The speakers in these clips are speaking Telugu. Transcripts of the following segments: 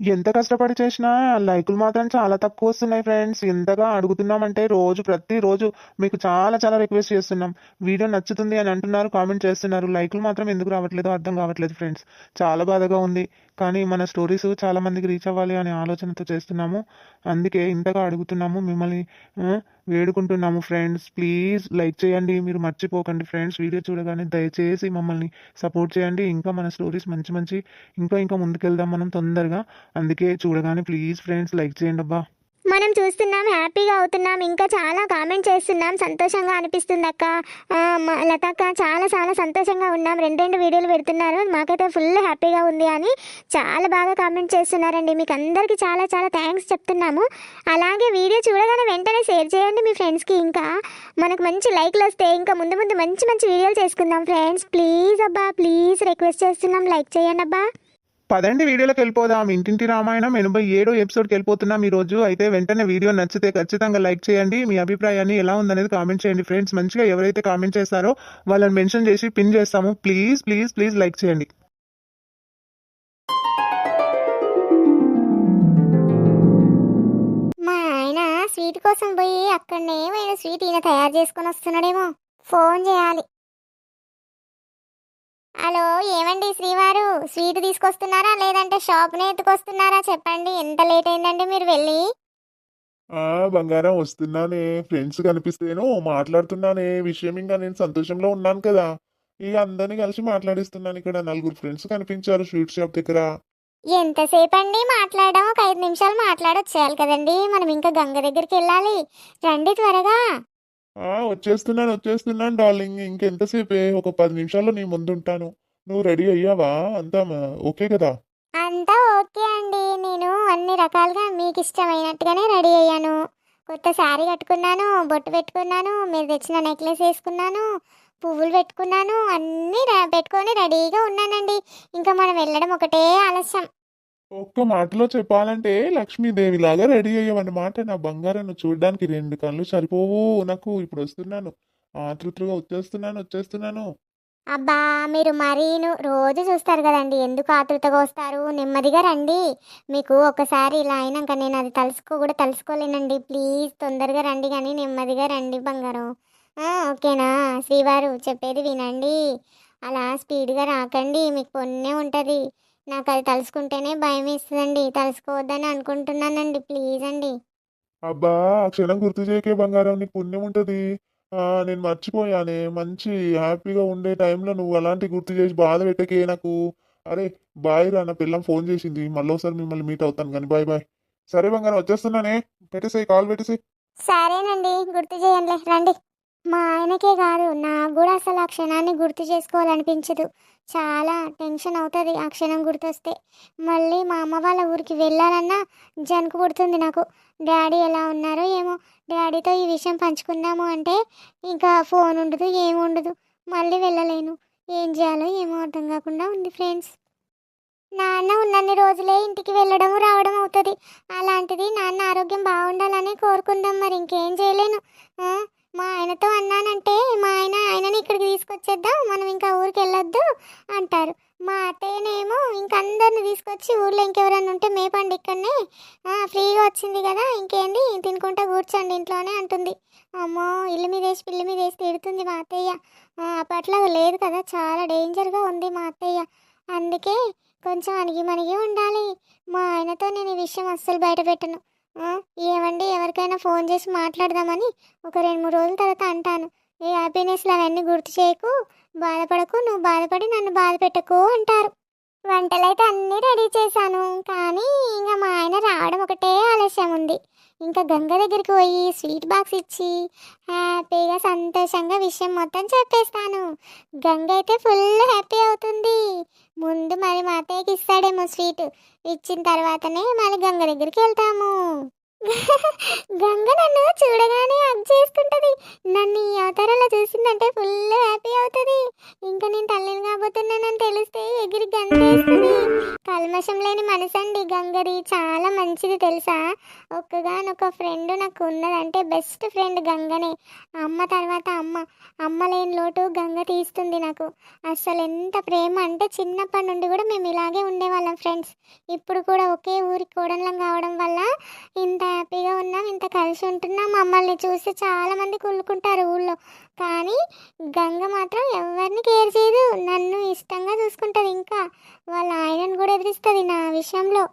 ఎంత కష్టపడి చేసినా లైకులు మాత్రం చాలా తక్కువ వస్తున్నాయి ఫ్రెండ్స్. ఎంతగా అడుగుతున్నామంటే రోజు ప్రతిరోజు మీకు చాలా చాలా రిక్వెస్ట్ చేస్తున్నాం. వీడియో నచ్చుతుంది అని అంటున్నారు కామెంట్ చేస్తున్నారు. లైకులు మాత్రం ఎందుకు రావట్లేదో అర్థం కావట్లేదు ఫ్రెండ్స్. చాలా బాధగా ఉంది. కానీ మన స్టోరీస్ చాలా మందికి రీచ్ అవ్వాలి అనే ఆలోచనతో చేస్తున్నాము. అందుకే ఇంతగా అడుగుతున్నాము మిమ్మల్ని వేడుకుంటున్నాము. ఫ్రెండ్స్ ప్లీజ్ లైక్ చేయండి. మీరు మర్చిపోకండి ఫ్రెండ్స్ వీడియో చూడగానే దయచేసి మమ్మల్ని సపోర్ట్ చేయండి. ఇంకా మన స్టోరీస్ మంచి మంచి ఇంకా ఇంకా ముందుకెళ్దాం మనం తొందరగా. అందుకే చూడగానే ప్లీజ్ ఫ్రెండ్స్ లైక్ చేయండి అబ్బా. మనం చూస్తున్నాం హ్యాపీగా అవుతున్నాం ఇంకా చాలా కామెంట్ చేస్తున్నాం సంతోషంగా అనిపిస్తుంది అక్క. ఆ, లతక్క చాలా చాలా సంతోషంగా ఉన్నాం. రెండు రెండు వీడియోలు పెడుతున్నారు. మాకైతే ఫుల్ హ్యాపీగా ఉంది అని చాలా బాగా కామెంట్ చేస్తున్నారండి. మీకు అందరికీ చాలా చాలా థ్యాంక్స్ చెప్తున్నాము. అలాగే వీడియో చూడగానే వెంటనే షేర్ చేయండి మీ ఫ్రెండ్స్కి ఇంకా. మనకు మంచి లైక్లు వస్తే ఇంకా ముందు ముందు మంచి మంచి వీడియోలు చేసుకుందాం ఫ్రెండ్స్. ప్లీజ్ అబ్బా ప్లీజ్ రిక్వెస్ట్ చేస్తున్నాం. లైక్ చేయండి అబ్బా. పదండి వీడియోలోకి వెళ్ళిపోదాం. ఇంటింటి రామాయణం ఎనభై ఏడో ఎపిసోడ్కి వెళ్ళిపోతున్నాం ఈ రోజు అయితే వెంటనే వీడియో నచ్చితే ఖచ్చితంగా లైక్ చేయండి. మీ అభిప్రాయాన్ని ఎలా ఉందనేది కామెంట్ చేయండి ఫ్రెండ్స్. మంచిగా ఎవరైతే కామెంట్ చేస్తారో వాళ్ళని మెన్షన్ చేసి పిన్ చేస్తాము. ప్లీజ్ ప్లీజ్ ప్లీజ్ లైక్ చేయండి. మా ఆయన స్వీట్ కోసం పోయి అక్కడనే స్వీట్ ఈయన తయారు చేసుకొని వస్తున్నాడేమో. ఫోన్ చేయాలి. హలో ఏమండి శ్రీవారు? స్వీట్ తీసుకొస్తున్నారా? లేదంటే షాప్నే ఎత్తుకొస్తున్నారా? చెప్పండి ఎంత లేట్ అయిందండి మీరు వెళ్ళి? ఆ బంగారం వస్తున్నానే. ఫ్రెండ్స్ కనిపిస్తేను మాట్లాడుతున్నానే. విషయం ఇంకా నేను సంతోషంలో ఉన్నాను కదా. ఇక అందరిని కలిసి మాట్లాడిస్తున్నాను ఇక్కడ. నలుగురు ఫ్రెండ్స్ కనిపించారు స్వీట్ షాప్ దగ్గర. ఎంతసేపు అండి మాట్లాడడం ఒక ఐదు నిమిషాలు మాట్లాడొచ్చేయాలి కదండి. మనం ఇంకా గంగ దగ్గరికి వెళ్ళాలి. రండి త్వరగా. వచ్చేస్తున్నాను వచ్చేస్తున్నాను డార్లింగ్. ఇంకెంతసేపే? ఒక పది నిమిషాల్లో నీ ముందు ఉంటాను నువ్వు రెడీ అయ్యావా? అంతా ఓకే కదా? అంతా ఓకే అండి. నేను అన్ని రకాలుగా మీకు ఇష్టమైనట్టుగానే రెడీ అయ్యాను. కొత్త శారీ కట్టుకున్నాను బొట్టు పెట్టుకున్నాను మీరు తెచ్చిన నెక్లెస్ వేసుకున్నాను పువ్వులు పెట్టుకున్నాను అన్నీ పెట్టుకొని రెడీగా ఉన్నానండి. ఇంకా మనం వెళ్ళడం ఒకటే ఆలస్యం. ఒక్క మాటలో చెప్పాలంటే లక్ష్మీదేవి లాగా రెడీ అయ్యావన్నమాట నా బంగారం చూడడానికి రెండు కళ్ళు సరిపోవు. నాకు ఇప్పుడు వస్తున్నాను. ఆతృతగా వచ్చేస్తున్నాను వచ్చేస్తున్నాను. అబ్బా మీరు మరీను. రోజు చూస్తారు కదండి ఎందుకు ఆతృతగా వస్తారు. నెమ్మదిగా రండి. మీకు ఒకసారి ఇలా అయినాక నేను అది తలుసుకో కూడా తలుసుకోలేనండి. ప్లీజ్ తొందరగా రండి కానీ నెమ్మదిగా రండి బంగారం. ఓకేనా? శ్రీవారు చెప్పేది వినండి. అలా స్పీడ్గా రాకండి. మీకు పొన్నే ఉంటుంది. నాకు అది తలుసుకుంటేనే భయం వేస్తుందండి తలుసుకోవద్దని అనుకుంటున్నానండి. ప్లీజ్ అండి. అబ్బా ఆ క్షణం గుర్తు చేయకే బంగారం నీకు పుణ్యం ఉంటుంది. నేను మర్చిపోయానే. మంచి హ్యాపీగా ఉండే టైంలో నువ్వు అలాంటి గుర్తు చేసి బాధ పెట్టకే నాకు. అరే బాయ్ రా నా పిల్లం ఫోన్ చేసింది. మళ్ళీ ఒకసారి మిమ్మల్ని మీట్ అవుతాను కానీ బాయ్ బాయ్. సరే బంగారం వచ్చేస్తున్నానే. పెట్టేసాయి కాల్ పెట్టేసాయి. సరేనండి. గుర్తు చేయండి. రండి. మా ఆయనకే కాదు నాకు కూడా అసలు ఆ క్షణాన్ని గుర్తు చేసుకోవాలనిపించదు. చాలా టెన్షన్ అవుతుంది ఆ క్షణం గుర్తొస్తే. మళ్ళీ మా అమ్మ వాళ్ళ ఊరికి వెళ్ళాలన్నా జనుకు పుడుతుంది నాకు. డాడీ ఎలా ఉన్నారో ఏమో. డాడీతో ఈ విషయం పంచుకుందాము అంటే ఇంకా ఫోన్ ఉండదు ఏమి ఉండదు. మళ్ళీ వెళ్ళలేను. ఏం చేయాలో ఏమో అర్థం కాకుండా ఉంది ఫ్రెండ్స్. నాన్న ఉన్నన్ని రోజులే ఇంటికి వెళ్ళడం రావడం అవుతుంది. అలాంటిది నాన్న ఆరోగ్యం బాగుండాలని కోరుకుందాం మరి ఇంకేం చేయలేను. మా ఆయనతో అన్నానంటే మా ఆయన ఆయనని ఇక్కడికి తీసుకొచ్చేద్దాం మనం ఇంకా ఊరికి వెళ్ళొద్దు అంటారు. మా అత్తయ్యనేమో ఇంక అందరిని తీసుకొచ్చి ఊర్లో ఇంకెవరైనా ఉంటే మేపండి ఇక్కడనే ఫ్రీగా వచ్చింది కదా ఇంకేంది తినుకుంటా కూర్చోండి ఇంట్లోనే అంటుంది. అమ్మో ఇల్లు మీద వేసి పిల్లి మీద వేసి తిడుతుంది మా అత్తయ్య. అప్పట్లో లేదు కదా చాలా డేంజర్గా ఉంది మా అత్తయ్య. అందుకే కొంచెం అణిగి మణిగి ఉండాలి. మా ఆయనతో నేను ఈ విషయం అస్సలు బయట పెట్టను. ఏమండి ఎవరికైనా ఫోన్ చేసి మాట్లాడదామని ఒక రెండు మూడు రోజుల తర్వాత అంటాను. ఏ హ్యాపీనెస్లు అవన్నీ గుర్తు చేయకు బాధపడకు నువ్వు బాధపడి నన్ను బాధ పెట్టకు అంటారు. వంటలైతే అన్నీ రెడీ చేశాను కానీ ఇంకా మా ఆయన రావడం ఒకటే ఆలస్యం ఉంది. ఇంకా గంగ దగ్గరికి పోయి స్వీట్ బాక్స్ ఇచ్చి హ్యాపీగా సంతోషంగా విషయం మొత్తం చెప్పేస్తాను. గంగ అయితే ఫుల్ హ్యాపీ అవుతుంది. ముందు మరి మా అత్తయ్యకి ఇస్తాడేమో స్వీట్. ఇచ్చిన తర్వాతనే మళ్ళీ గంగ దగ్గరికి వెళ్తాము. గంగ నన్ను చూడగానే అగ్ చేసుకుంటుంది నన్ను ఈ అవతారంలో చూసిందంటే ఫుల్ హ్యాపీ అవుతుంది. ఇంకా నేను తల్లిని కాబోతున్నానని తెలిస్తే ఎగిరి గంతేస్తుంది. కల్మషం లేని మనసండి గంగది. చాలా మంచిది తెలుసా? ఒక్కగానొక ఫ్రెండ్ నాకు ఉన్నదంటే బెస్ట్ ఫ్రెండ్ గంగనే. అమ్మ తర్వాత అమ్మ. అమ్మ లేని లోటు గంగ తీస్తుంది నాకు. అసలు ఎంత ప్రేమ అంటే చిన్నప్పటి నుండి కూడా మేము ఇలాగే ఉండేవాళ్ళం ఫ్రెండ్స్. ఇప్పుడు కూడా ఒకే ఊరి కోడలం కావడం వల్ల ఇంత హ్యాపీగా ఉన్నాం ఇంత కలిసి ఉంటున్నాం. మమ్మల్ని చూసి చాలామంది కుళ్ళుకుంటారు ఊళ్ళో. కానీ గంగ మాత్రం ఎవరిని కేర్ చేయదు. నన్ను ఇష్టంగా చూసుకుంటుంది ఇంకా. వాళ్ళ ఆయనను కూడా ఎదిరిస్తుంది నా విషయంలో.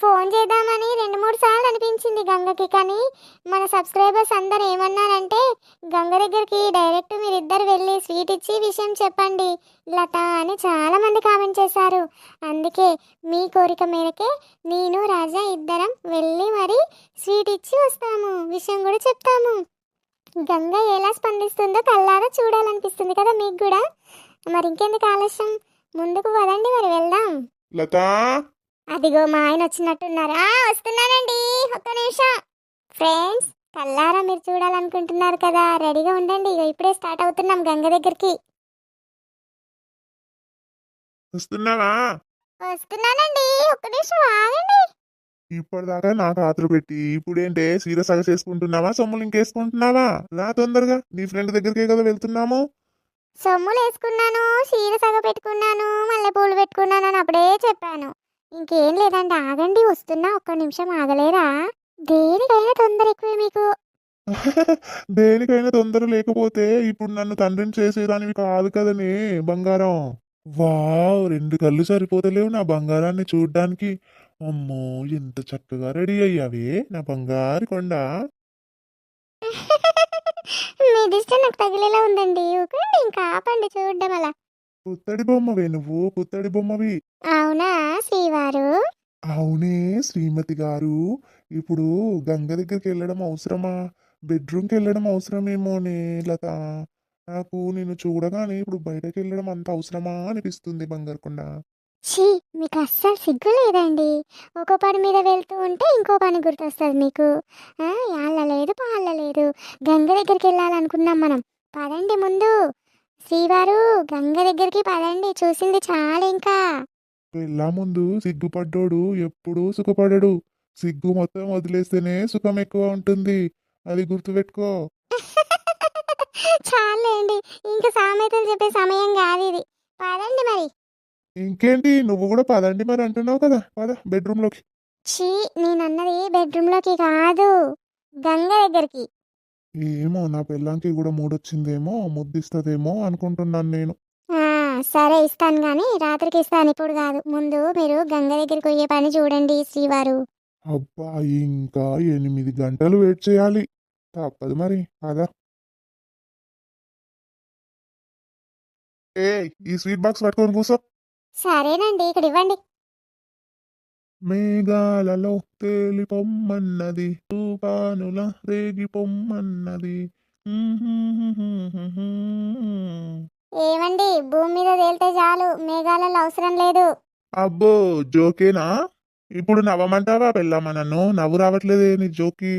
ఫోన్ చేద్దామని రెండు మూడు సార్లు అనిపించింది గంగకి కానీ మన సబ్స్క్రైబర్స్ అందరు ఏమన్నారంటే గంగ దగ్గరికి డైరెక్ట్ మీరిద్దరు వెళ్ళి స్వీట్ ఇచ్చి విషయం చెప్పండి లత అని చాలామంది కామెంట్ చేశారు. అందుకే మీ కోరిక మేరకే నేను రాజా ఇద్దరం వెళ్ళి మరి స్వీట్ ఇచ్చి వస్తాము విషయం కూడా చెప్తాము. గంగ ఎలా స్పందిస్తుందో కల్లారా చూడాలనిపిస్తుంది కదా మీకు కూడా. మరి ఇంకెందుకు ఆలస్యం? ముందుకు వదండి మరి వెళ్దాం. లతా! అదిగో మా ఆయన వచ్చినట్టున్నారా. వస్తున్నానండి ఒక్క నిమిషం. ఫ్రెండ్స్ కల్లారా మీరు చూడాలనుకుంటున్నారు కదా. రెడీగా ఉండండి. ఇగో ఇప్పుడే స్టార్ట్ అవుతున్నాం గంగ దగ్గరికి. వస్తున్నావా? వస్తున్నానండి. ఒక్క నిమిషం ఆగండి. ఇప్పటిదాకా నాకు ఆతరు పెట్టి ఇప్పుడేంటే సీర సగ చేసుకుంటున్నావా? సొమ్ములు ఇంకేసుకుంటున్నావా? రా తొందరగా. నీ ఫ్రెండ్ దగ్గరికే కదా వెళ్తున్నాము. సొమ్ములు వేసుకున్నాను చీర సగ పెట్టుకున్నాను మల్లె పూలు పెట్టుకున్నాను అని అప్పుడే చెప్పాను. ఇంకేం లేదండి ఆగండి వస్తున్నా ఒక్క నిమిషం ఆగలేరా దేనికైనా తొందర ఎక్కువే మీకు. దేనికైనా తొందర లేకపోతే ఇప్పుడు నన్ను తండ్రిని చేసేదానివి కాదు కదనే బంగారం. వావ్ రెండు కళ్ళు సరిపోతలేవు నా బంగారాన్ని చూడ్డానికి. అమ్మో ఎంత చక్కగా రెడీ అయ్యావే నా బంగారు కొండ. మీ దిష్టి నాకు తగిలేలా ఉందండి. ఊకండి ఇంకా ఆపండి చూడడం అలా. పుత్తడి బొమ్మవే నువ్వు పుత్తడి బొమ్మవి. అవునా శ్రీవారు? అవునే శ్రీమతి గారు. ఇప్పుడు గంగ దగ్గరికి వెళ్ళడం అవసరమా? బెడ్రూమ్కి వెళ్ళడం అవసరమేమోనే లత. నాకు నేను చూడగానే ఇప్పుడు బయటకు వెళ్ళడం అంత అవసరమా అనిపిస్తుంది బంగారుకొండ ఛీ! మీకు అస్సలు సిగ్గు లేదండి. ఒక పని మీద వెళ్తూ ఉంటే ఇంకో పని గుర్తొస్తుంది మీకు. యాళ్ళ లేదు పాళ్ళ లేదు. గంగ దగ్గరికి వెళ్ళాలనుకున్నాం మనం. పదండి ముందు. శ్రీవారు గంగ దగ్గరికి పదండి. చూసింది చాలా ఇంకా. వెళ్ళా ముందు సిగ్గుపడ్డోడు ఎప్పుడూ సుఖపడడు. సిగ్గు మొత్తం వదిలేస్తేనే సుఖం ఎక్కువ ఉంటుంది. అది గుర్తుపెట్టుకో. చాలండి ఇంకా సామెతలు చెప్పే సమయం కాదు ఇది. పదండి మరి. ఇంకేంటి? నువ్వు కూడా పదండి మరి అంటున్నావు కదా. పద బెడ్రూమ్లోకి ఛీ నేనన్నది బెడ్రూమ్లోకి కాదు. గంగ దగ్గరికి. ఏమో నా పిల్లానికి కూడా మూడొచ్చిందేమో ముద్దిస్తుందేమో అనుకుంటున్నాను నేను. సరే ఇస్తాను కానీ రాత్రికి ఇస్తాను. ఇప్పుడు కాదు. ముందు మీరు గంగ దగ్గరికి పోయే పని చూడండి శ్రీవారు. అబ్బా ఇంకా ఎనిమిది గంటలు వెయిట్ చేయాలి. తప్పదు మరి. అదా ఏ ఈ స్వీట్ బాక్స్ పట్టుకొని కూసో. సరేనండి ఇక్కడ ఇవ్వండి. మేఘాలలో తేలి పొమ్మన్నది తుఫానుల రేగి పొమ్మన్నది ఏమండి భూమి మీద తేలితే చాలు మేఘాలలో అవసరం లేదు. అబ్బో జోకేనా? ఇప్పుడు నవ్వమంటావా పెళ్ళామా నన్ను? నవ్వు రావట్లేదే నీ జోకి.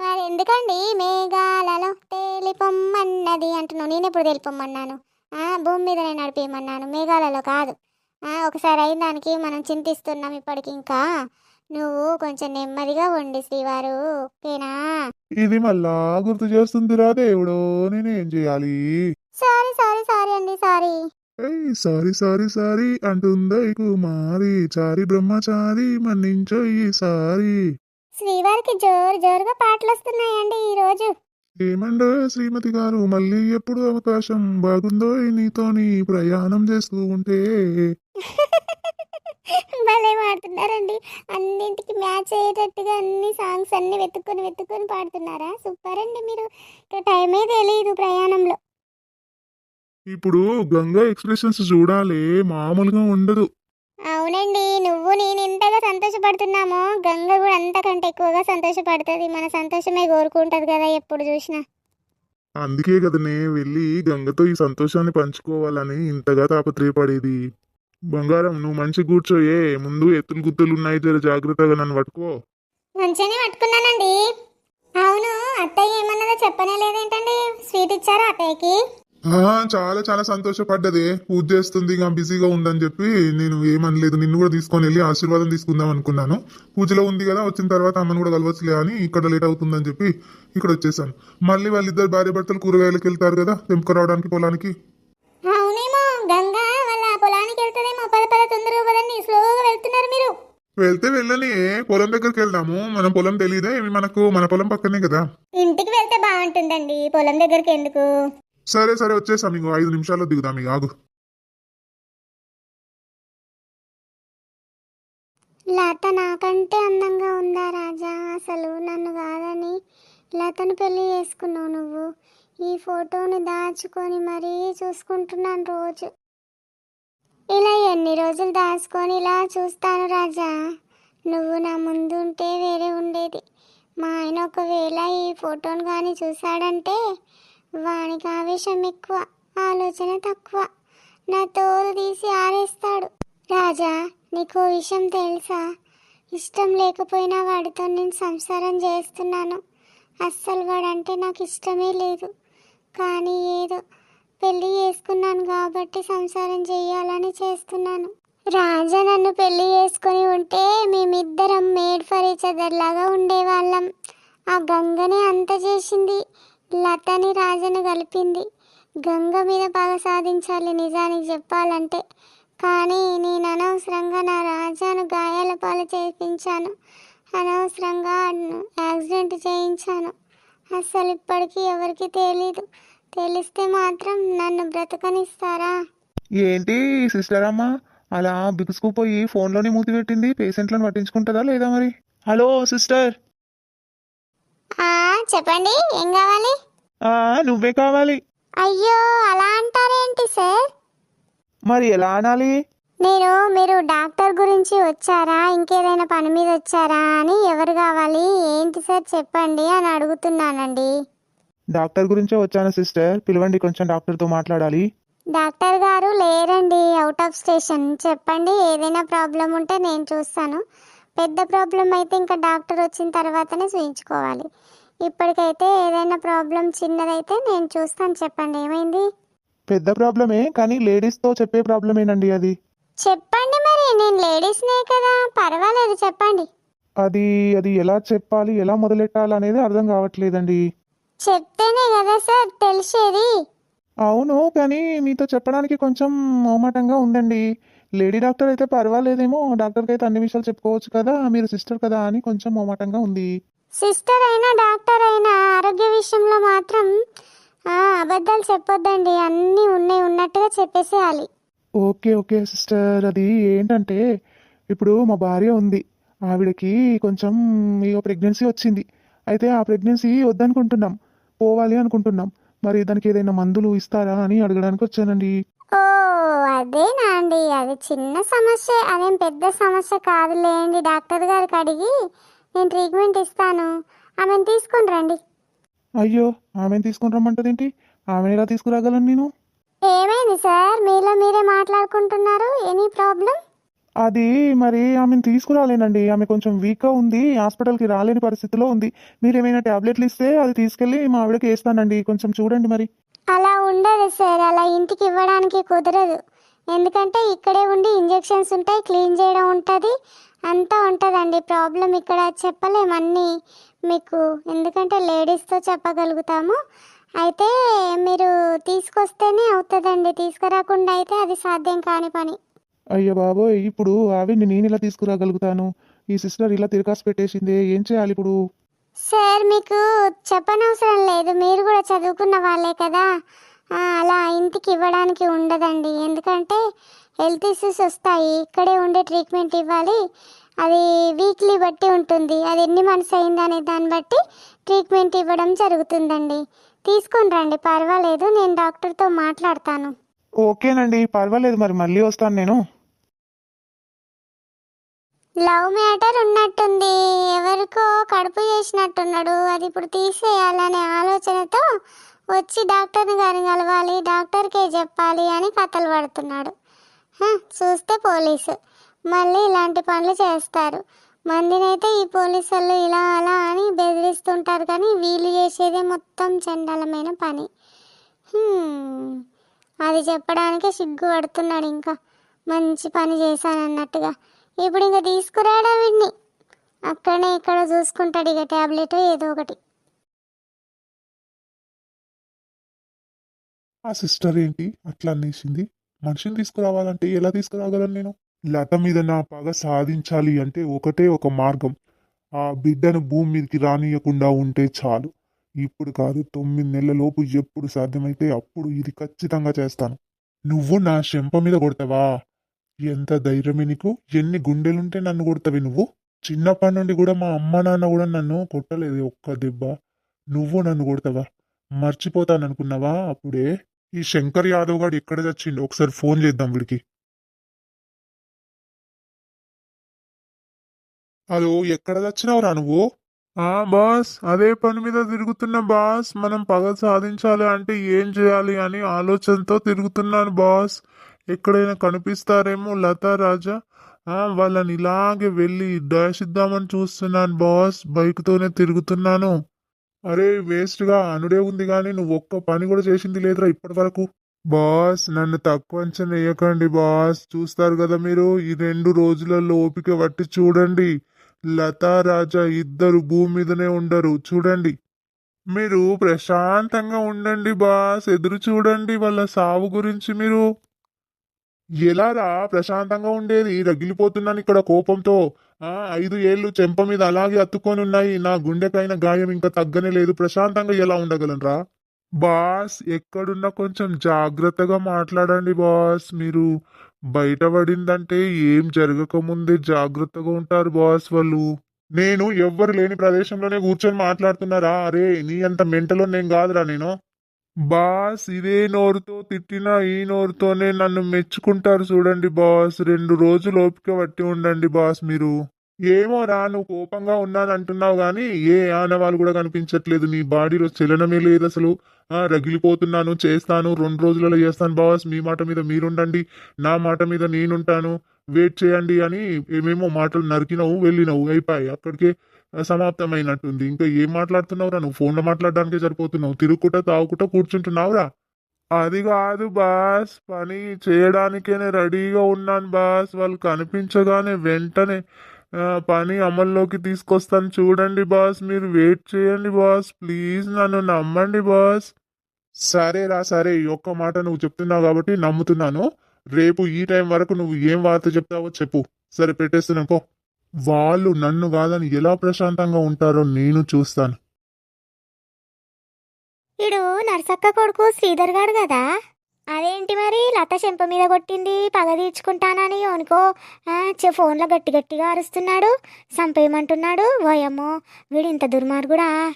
మరి ఎందుకండి మేఘాలలో తేలిపొమ్మన్నది అంటున్నావు. నేను ఎప్పుడు తేలిపొమ్మన్నాను భూమి మీద నేను నడిపేయమన్నాను మేఘాలలో కాదు. ఒకసారి అయిన దానికి మనం చింతిస్తున్నాం ఇప్పటికి ఇంకా. నువ్వు కొంచెం నెమ్మదిగా ఉండి శ్రీవారు ఓకేనా? ఇది మళ్ళా గుర్తు చేస్తుందిరా దేవుడో నేనేం చేయాలి? సారీ సారీ సారీ అండి సారీ. ఏయ్ సారీ సారీ సారీ అంటుందో ఈ కుమారి చారి బ్రహ్మచారి మన్నించో ఈసారి శ్రీవారికి జోరు జోరుగా పాటలు వస్తున్నాయండి ఈరోజు ఏమండో శ్రీమతి గారు మళ్ళీ ఎప్పుడు అవకాశం బాగుందో ఈ నీతోని ప్రయాణం చేస్తూ ఉంటే. భలే పాడుతున్నారండి. అన్నింటికి మ్యాచ్ అయ్యేటట్టుగా అన్ని సాంగ్స్ అన్ని వెతుక్కొని వెతుక్కొని పాడుతున్నారా? సూపర్ అండి మీరు. ఇక టైమే తెలియదు ప్రయాణంలో. ఇప్పుడు గంగా ఎక్స్ప్రెషన్స్ చూడాలి మామూలుగా ఉండదు. అవునండి. నువ్వు నేను ఎంతగా సంతోషపడుతున్నామో గంగ కూడా అంతకంటే ఎక్కువగా సంతోషపడుతుంది. మన సంతోషమే కోరుకుంటది కదా ఎప్పుడు చూసినా. అందుకే కదనే వెళ్ళి గంగతో ఈ సంతోషాన్ని పంచుకోవాలని ఇంతగా తాపత్రయపడేది. బంగారం నువ్వు మంచి కూర్చోయే ముందు ఎత్తులు గుత్తులు ఉన్నాయి జర జాగ్రత్తగా నన్ను పట్టుకో. మంచిగానే పట్టుకున్నానండి. అవును అత్తయ్య ఏమన్నదో చెప్పనే లేదేంటండి? స్వీట్ ఇచ్చారా అత్తయ్యకి? చాలా చాలా సంతోషపడ్డది. పూజ చేస్తుంది ఇక బిజీగా ఉందని చెప్పి నేను ఏమనలేదు. నిన్ను కూడా తీసుకొని వెళ్ళి ఆశీర్వాదం తీసుకుందాం అనుకున్నాను. పూజలో ఉంది కదా వచ్చిన తర్వాత అమ్మని కూడా కలవచ్చులే అని ఇక్కడ లేట్ అవుతుందని చెప్పి ఇక్కడ వచ్చేసాను. మళ్ళీ వాళ్ళిద్దరు భార్య భర్తలు కూరగాయలకు వెళ్తారు కదా తెంపుకురావడానికి పొలానికి అవునేమో గంగ వాళ్ళ పొలానికి వెళ్తుందేమో పద పద తొందరగా పదండి స్లోగా వెళ్తున్నారు మీరు వెళ్తే వెళ్ళని పొలం దగ్గరికి వెళ్దాము. మన పొలం తెలియదే ఇవి మనకు? మన పొలం పక్కనే కదా. ఇంటికి వెళ్తే బాగుంటుందండి. పొలం దగ్గరికి ఎందుకు? సరే సరే వచ్చేసాం. ఇంకో ఐదు నిమిషాల్లో దిగుదాం ఇక ఆగు. లత నాకంటే అందంగా ఉందా రాజా? అసలు నన్ను కాదని లతను పెళ్ళి చేసుకున్నావు నువ్వు. ఈ ఫోటోని దాచుకొని మరీ చూసుకుంటున్నాను రోజు. ఎన్ని రోజులు దాచుకొని ఇలా చూస్తాను రాజా. నువ్వు నా ముందు ఉంటే వేరే ఉండేది. మా ఆయన ఒకవేళ ఈ ఫోటోను కానీ చూశాడంటే వానికి ఆవేశం ఎక్కువ ఆలోచన తక్కువ. నా తోలు తీసి ఆరేస్తాడు. రాజా నీకు విషయం తెలుసా? ఇష్టం లేకపోయినా వాడితో నేను సంసారం చేస్తున్నాను. అస్సలు వాడంటే నాకు ఇష్టమే లేదు. కానీ ఏదో పెళ్ళి చేసుకున్నాను కాబట్టి సంసారం చేయాలని చేస్తున్నాను. రాజా నన్ను పెళ్ళి చేసుకుని ఉంటే మేమిద్దరం మేడ్ ఫర్ ఈచ్ అదర్ లాగా ఉండేవాళ్ళం. ఆ గంగనే అంత చేసింది. లతని రాజను కలిపింది. గంగ మీద బాగా సాధించాలి నిజానికి చెప్పాలంటే. కానీ నేను అనవసరంగా నా రాజాను గాయాల పాలు చేయించాను. అనవసరంగా యాక్సిడెంట్ చేయించాను. అస్సలు ఇప్పటికీ ఎవరికి తెలీదు. తెలిస్తే మాత్రం నన్ను బ్రతకనిస్తారా? ఏంటి సిస్టర్ అమ్మ అలా బిగుసుకుపోయి ఫోన్లోనే మూతి పెట్టింది పేషెంట్లను పట్టించుకుంటుందా లేదా మరి? Hello sister. చెప్పండి ఏం కావాలి? నువ్వే కావాలి. అయ్యో అలా అంటారేంటి సార్? మరి ఎలా అనాలి? నేను మీరు డాక్టర్ గురించి వచ్చారా? ఇంకేదైనా పని మీద వచ్చారా అని ఎవరు కావాలి? ఏంటి సార్ చెప్పండి అని అడుగుతున్నానండి. డాక్టర్ గురించే వచ్చాను సిస్టర్. పిలవండి కొంచెం డాక్టర్తో మాట్లాడాలి. డాక్టర్ గారు లేరండి అవుట్ ఆఫ్ స్టేషన్ చెప్పండి ఏదైనా ప్రాబ్లం ఉంటే నేను చూస్తాను. పెద్ద ప్రాబ్లం అయితే ఇంకా డాక్టర్ వచ్చిన తర్వాతనే చూయించుకోవాలి. ఇప్పటికైతే ఏదైనా ప్రాబ్లం చిన్నదైతే నేను చూస్తాను. చెప్పండి ఏమైంది? పెద్ద ప్రాబ్లమే కానీ లేడీస్తో చెప్పే ప్రాబ్లమేనండి అది? చెప్పండి మరి నేను లేడీస్నే కదా. పర్వాలేదు చెప్పండి. అది అది ఎలా చెప్పాలి ఎలా మొదలెట్టాలి అనేది అర్థం కావట్లేదండి. చెప్తేనే కదా సార్ తెలిసేది. అవును కానీ మీతో చెప్పడానికి కొంచెం మొహమాటంగా ఉందండి లేడీ డాక్టర్ అయితే పర్వాలేదేమో డాక్టర్కి అయితే అన్ని విషయాలు చెప్పుకోవచ్చు కదా మీరు సిస్టర్ కదా అని కొంచెం మొహమాటంగా ఉంది. సిస్టర్ అయినా డాక్టర్ అయినా ఆరోగ్య విషయంలో మాత్రం ఆ, అబద్ధాలు చెప్పొద్దండి. అన్నీ ఉన్నాయి ఉన్నట్టుగా చెప్పేసేయాలి. Okay okay sister. అది ఏంటంటే ఇప్పుడు మా భార్య ఉంది. ఆవిడకి కొంచెం ప్రెగ్నెన్సీ వచ్చింది. అయితే ఆ ప్రెగ్నెన్సీ వద్దనుకుంటున్నాం. పోవాలి అనుకుంటున్నాం. మరి దానికి ఏదైనా మందులు ఇస్తారా అని అడగడానికి వచ్చానండి. ఓ అదేనా అండి? అది చిన్న సమస్య అదేం పెద్ద సమస్య కాదులేండి. డాక్టర్ గారికి అడిగి నేను ట్రీట్మెంట్ ఇస్తాను. ఆమెను తీసుకొని రండి. అయ్యో ఆమెను తీసుకుని రమ్మంటదేంటి? ఆమెను ఎలా తీసుకురాగలను నేను? ఏమైంది సార్? మీలో మీరే మాట్లాడుకుంటున్నారు? Any problem? అది మరి ఆమెను తీసుకురాలేనండి. ఆమె కొంచెం వీక్గా ఉంది హాస్పిటల్కి రాలేని పరిస్థితిలో ఉంది. మీరు ఏమైనా ట్యాబ్లెట్లు ఇస్తే అది తీసుకెళ్ళి మా ఆవిడకి వేస్తానండి కొంచెం చూడండి మరి. అలా ఉండదు సార్. అలా ఇంటికి ఇవ్వడానికి కుదరదు. ఎందుకంటే ఇక్కడే ఉండి ఇంజెక్షన్స్ ఉంటాయి క్లీన్ చేయడం ఉంటుంది. అంతా ఉంటుందండి. ప్రాబ్లం ఇక్కడ చెప్పలేము అన్నీ మీకు. ఎందుకంటే లేడీస్తో చెప్పగలుగుతాము. అయితే మీరు తీసుకొస్తేనే అవుతుందండి. తీసుకురాకుండా అయితే అది సాధ్యం కాని పని. అయ్యో బాబోయ్ ఇప్పుడు ఆవిడ్ని నేను ఇలా తీసుకురాగలుగుతాను? ఈ సిస్టర్ ఇలా తిరకాసు పెట్టేసిందే ఏం చేయాలి ఇప్పుడు? సార్ మీకు చెప్పనవసరం లేదు మీరు కూడా చదువుకున్న వాళ్ళే కదా. అలా ఇంటికి ఇవ్వడానికి ఉండదండి. ఎందుకంటే హెల్త్ ఇష్యూస్ వస్తాయి ఇక్కడే ఉండే ట్రీట్మెంట్ ఇవ్వాలి. అది వీక్లీ బట్టి ఉంటుంది. అది ఎన్ని మంత్స్ అయింది అనే దాన్ని బట్టి ట్రీట్మెంట్ ఇవ్వడం జరుగుతుందండి. తీసుకొని రండి పర్వాలేదు నేను డాక్టర్తో మాట్లాడతాను. ఓకేనండి పర్వాలేదు మరి మళ్ళీ వస్తాను నేను. లవ్ మ్యాటర్ ఉన్నట్టుంది. ఎవరికో కడుపు చేసినట్టున్నాడు. అది ఇప్పుడు తీసేయాలనే ఆలోచనతో వచ్చి డాక్టర్ని గారిని కలవాలి డాక్టర్కే చెప్పాలి అని కథలు పడుతున్నాడు. చూస్తే పోలీసు. మళ్ళీ ఇలాంటి పనులు చేస్తారు. మందినైతే ఈ పోలీసు వాళ్ళు ఇలా అలా అని బెదిరిస్తుంటారు కానీ వీళ్ళు చేసేదే మొత్తం చండాలమైన పని. అది చెప్పడానికే సిగ్గు పడుతున్నాడు ఇంకా. మంచి పని చేశాను అన్నట్టుగా ఇప్పుడు ఇంకా తీసుకురాడా వీడిని? అక్కడనే ఇక్కడ చూసుకుంటాడు ఇక ట్యాబ్లెట్ ఏదో ఒకటి. ఆ సిస్టర్ ఏంటి? అట్లా అనేసింది. మనిషిని తీసుకురావాలంటే ఎలా తీసుకురాగలను నేను? లత మీద నా పగ సాధించాలి అంటే ఒకటే ఒక మార్గం. ఆ బిడ్డను భూమి మీదకి రానియకుండా ఉంటే చాలు. ఇప్పుడు కాదు తొమ్మిది నెలల లోపు ఎప్పుడు సాధ్యమైతే అప్పుడు ఇది ఖచ్చితంగా చేస్తాను. నువ్వు నా శంప మీద కొడతావా? ఎంత ధైర్యమే నీకు? ఎన్ని గుండెలుంటే నన్ను కొడతావి నువ్వు? చిన్నప్పటి నుండి కూడా మా అమ్మ నాన్న కూడా నన్ను కొట్టలేదు ఒక్క దెబ్బ. నువ్వు నన్ను కొడతావా? మర్చిపోతాననుకున్నావా అప్పుడే? ఈ శంకర్ యాదవ్ గాడు ఎక్కడ చచ్చిండు ఒకసారి ఫోన్ చేద్దాం వీడికి. హలో ఎక్కడ చచ్చినావురా నువ్వు? ఆ బాస్ అదే పని మీద తిరుగుతున్న బాస్. మనం పగ సాధించాలి అంటే ఏం చేయాలి అని ఆలోచనతో తిరుగుతున్నాను బాస్. ఎక్కడైనా కనిపిస్తారేమో లతా రాజా? వాళ్ళని ఇలాగే వెళ్ళి డాష్ ఇద్దామని చూస్తున్నాను బాస్. బైక్తోనే తిరుగుతున్నాను. అరే వేస్ట్గా అనుడే ఉంది కానీ నువ్వు ఒక్క పని కూడా చేసింది లేదురా ఇప్పటి వరకు బాస్ నన్ను తక్కువ అంచనా వేయకండి బాస్. చూస్తారు కదా మీరు ఈ రెండు రోజులలో ఓపిక పట్టి చూడండి. లతా రాజా ఇద్దరు భూమి మీదనే ఉండరు చూడండి. మీరు ప్రశాంతంగా ఉండండి బాస్ ఎదురు చూడండి వాళ్ళ సావు గురించి మీరు. ఎలారా? ప్రశాంతంగా ఉండేది. రగిలిపోతున్నాను ఇక్కడ కోపంతో. ఆ ఐదు ఏళ్ళు చెంప మీద అలాగే అత్తుకొని ఉన్నాయి నా గుండెకైన గాయం ఇంకా తగ్గనే లేదు. ప్రశాంతంగా ఎలా ఉండగలనరా? బాస్ ఎక్కడున్నా కొంచెం జాగ్రత్తగా మాట్లాడండి బాస్. మీరు బయటపడిందంటే ఏం జరగకముందే జాగ్రత్తగా ఉంటారు బాస్ వాళ్ళు. నేను ఎవ్వరు లేని ప్రదేశంలోనే కూర్చొని మాట్లాడుతున్నారా? అరే నీ అంత మెంటలో నేను కాదురా నేను. బాస్ ఇదే నోరుతో తిట్టినా ఈ నోరుతోనే నన్ను మెచ్చుకుంటారు చూడండి బాస్. రెండు రోజులు ఓపిక పట్టి ఉండండి బాస్ మీరు. ఏమో రా నువ్వు కోపంగా ఉన్నాను అంటున్నావు కానీ ఏ ఆనవాళ్ళు కూడా కనిపించట్లేదు. నీ బాడీలో చలనమే లేదు అసలు. రగిలిపోతున్నాను చేస్తాను రెండు రోజులలో చేస్తాను బాస్. మీ మాట మీద మీరుండండి నా మాట మీద నేనుంటాను. వెయిట్ చేయండి అని ఏమేమో మాటలు నరికినవు వెళ్ళినవు అయిపోయి అక్కడికే సమాప్తమైనట్టుంది ఇంకా ఏం మాట్లాడుతున్నావురా? నువ్వు ఫోన్లో మాట్లాడడానికే సరిపోతున్నావు. తిరుగుకుంటా తాగుకుంటా కూర్చుంటున్నావురా? అది కాదు బాస్. పని చేయడానికేనే రెడీగా ఉన్నాను బాస్. వాళ్ళు కనిపించగానే వెంటనే పని అమల్లోకి తీసుకొస్తాను. చూడండి బాస్ మీరు వెయిట్ చేయండి బాస్. ప్లీజ్ నన్ను నమ్మండి బాస్. సరే రా సరే. ఈ ఒక్క మాట నువ్వు చెప్తున్నావు కాబట్టి నమ్ముతున్నాను. రేపు ఈ టైం వరకు నువ్వు ఏం వార్త చెప్తావో చెప్పు. సరే పెట్టేస్తున్నాను పో. వాళ్ళు నన్ను కాదని ఎలా ప్రశాంతంగా ఉంటారో నేను చూస్తాను. ఇడు నర్సక్క కొడుకు శ్రీధర్ గాడు కదా? అదేంటి మరి? లత చెంప మీద కొట్టింది పగ తీర్చుకుంటానని అనుకో చె- ఫోన్లో గట్టి గట్టిగా అరుస్తున్నాడు సంపేయమంటున్నాడు ఓయమ్మో వీడు ఇంత దుర్మార్గుడా?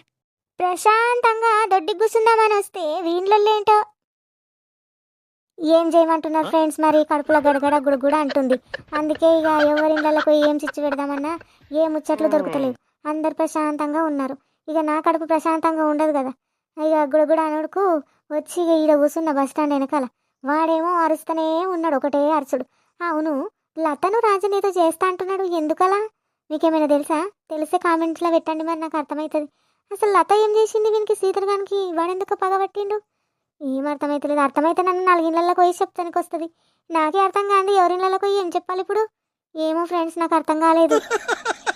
ప్రశాంతంగా దొడ్డి కూర్చుందామని వస్తే వీళ్ళల్లో ఏంటో ఏం చేయమంటున్నారు ఫ్రెండ్స్? మరి కడుపులో గడగడ గుడగుడ అంటుంది. అందుకే ఇక ఎవరిళ్ళకు ఏం చిచ్చు పెడదామన్నా ఏ ముచ్చట్లు దొరుకుతలేవు. అందరు ప్రశాంతంగా ఉన్నారు. ఇక నా కడుపు ప్రశాంతంగా ఉండదు కదా. ఇక గుడగుడ అనుడుకు వచ్చి ఇక ఈడ కూర్చున్న బస్ స్టాండ్ వెనకాల వాడేమో అరుస్తూనే ఉన్నాడు. ఒకటే అరుచుడు అవును లతను రాజన్ ఏదో చేస్తా అంటున్నాడు. ఎందుకలా? మీకేమైనా తెలుసా? తెలిసే కామెంట్స్లో పెట్టండి మరి నాకు అర్థమవుతుంది. అసలు లత ఏం చేసింది వీనికి? శ్రీధర్ గానికి? వాడెందుకు పగబట్టిండు ఏం అర్థమవుతలేదు అర్థమైతే నన్ను నాలుగిళ్ళకి పోయి చెప్తానికి వస్తుంది. నాకే అర్థం కాదు ఎవరిళ్ళకి పోయి ఏం చెప్పాలి ఇప్పుడు? ఏమో ఫ్రెండ్స్ నాకు అర్థం కాలేదు.